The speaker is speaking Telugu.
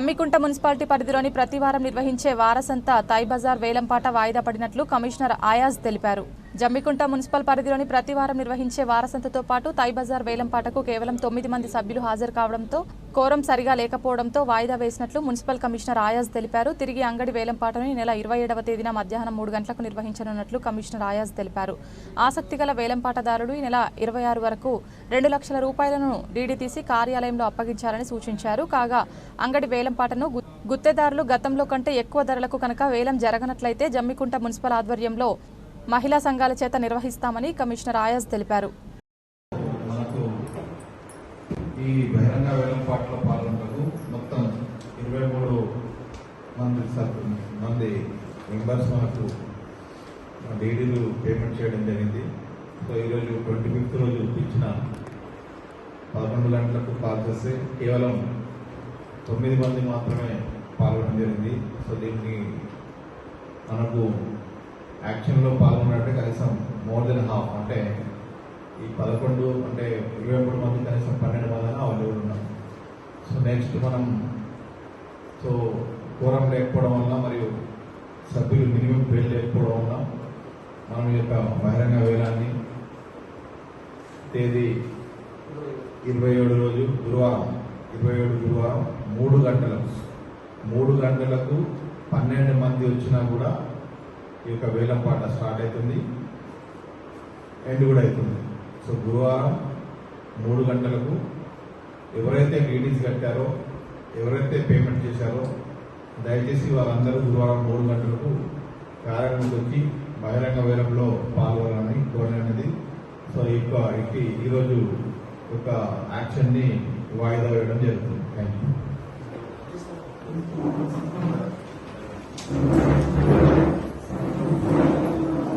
జమ్మికుంట మున్సిపాలిటీ పరిధిలోని ప్రతి వారం నిర్వహించే వారసంతా తాయిబజార్ వేలంపాట వాయిదా పడినట్లు కమిషనర్ ఆయాజ్ తెలిపారు. జమ్మికుంట మున్సిపల్ పరిధిలోని ప్రతి వారం నిర్వహించే వారసంతతో పాటు తైబజార్ బజార్ వేలంపాటకు కేవలం తొమ్మిది మంది సభ్యులు హాజరు కావడంతో కోరం సరిగా లేకపోవడంతో వాయిదా వేసినట్లు మున్సిపల్ కమిషనర్ ఆయాజ్ తెలిపారు. తిరిగి అంగడి వేలంపాటను ఈ నెల ఇరవై ఏడవ తేదీన మధ్యాహ్నం మూడు గంటలకు నిర్వహించనున్నట్లు కమిషనర్ ఆయాజ్ తెలిపారు. ఆసక్తిగల వేలంపాటదారుడు ఈ నెల ఇరవై ఆరు వరకు రెండు లక్షల రూపాయలను డీడీ తీసి కార్యాలయంలో అప్పగించాలని సూచించారు. కాగా అంగడి వేలంపాటను గుత్తేదారులు గతంలో కంటే ఎక్కువ ధరలకు కనుక వేలం జరగనట్లయితే జమ్మికుంట మున్సిపల్ ఆధ్వర్యంలో మహిళా సంఘాల చేత నిర్వహిస్తామని కమిషనర్ ఆయాజ్ తెలిపారు. ఈ బహిరంగ వేలంపాట్లో మొత్తం ఇరవై మూడు మంది మంది మెంబర్స్ మనకు డీడీలు పేమెంట్ చేయడం జరిగింది. సో ఈరోజు ట్వంటీ ఫిఫ్త్ రోజు ఇచ్చిన పదకొండు గంటలకు కాల్ చేస్తే కేవలం తొమ్మిది మంది మాత్రమే పాల్గొనడం జరిగింది. సో దీన్ని మనకు యాక్షన్లో పాల్గొన్నట్టు కనీసం మోర్ దెన్ హాఫ్ అంటే ఈ పదకొండు అంటే ఇరవై మూడు మంది కనీసం పన్నెండు మంది అవైలబుల్ ఉన్నాం సో నెక్స్ట్ మనం సో కోరం లేకపోవడం వల్ల మరియు సభ్యులు మినిమం పేరు లేకపోవడం వల్ల మనం యొక్క బహిరంగ వేలాన్ని తేదీ ఇరవై ఏడు రోజు గురువారం ఇరవై ఏడు గురువారం మూడు గంటలకు మూడు గంటలకు పన్నెండు మంది వచ్చినా కూడా ఈ యొక్క వేలంపాట స్టార్ట్ అవుతుంది. ఎండ్ కూడా అవుతుంది. సో గురువారం మూడు గంటలకు ఎవరైతే డీడీస్ కట్టారో ఎవరైతే పేమెంట్ చేశారో దయచేసి వాళ్ళందరూ గురువారం మూడు గంటలకు కార్యక్రమం వచ్చి బహిరంగ వేలంలో పాల్గొనాలని కోరినది సో ఈ యొక్క ఈరోజు యొక్క యాక్షన్ని వాయిదా వేయడం జరుగుతుంది.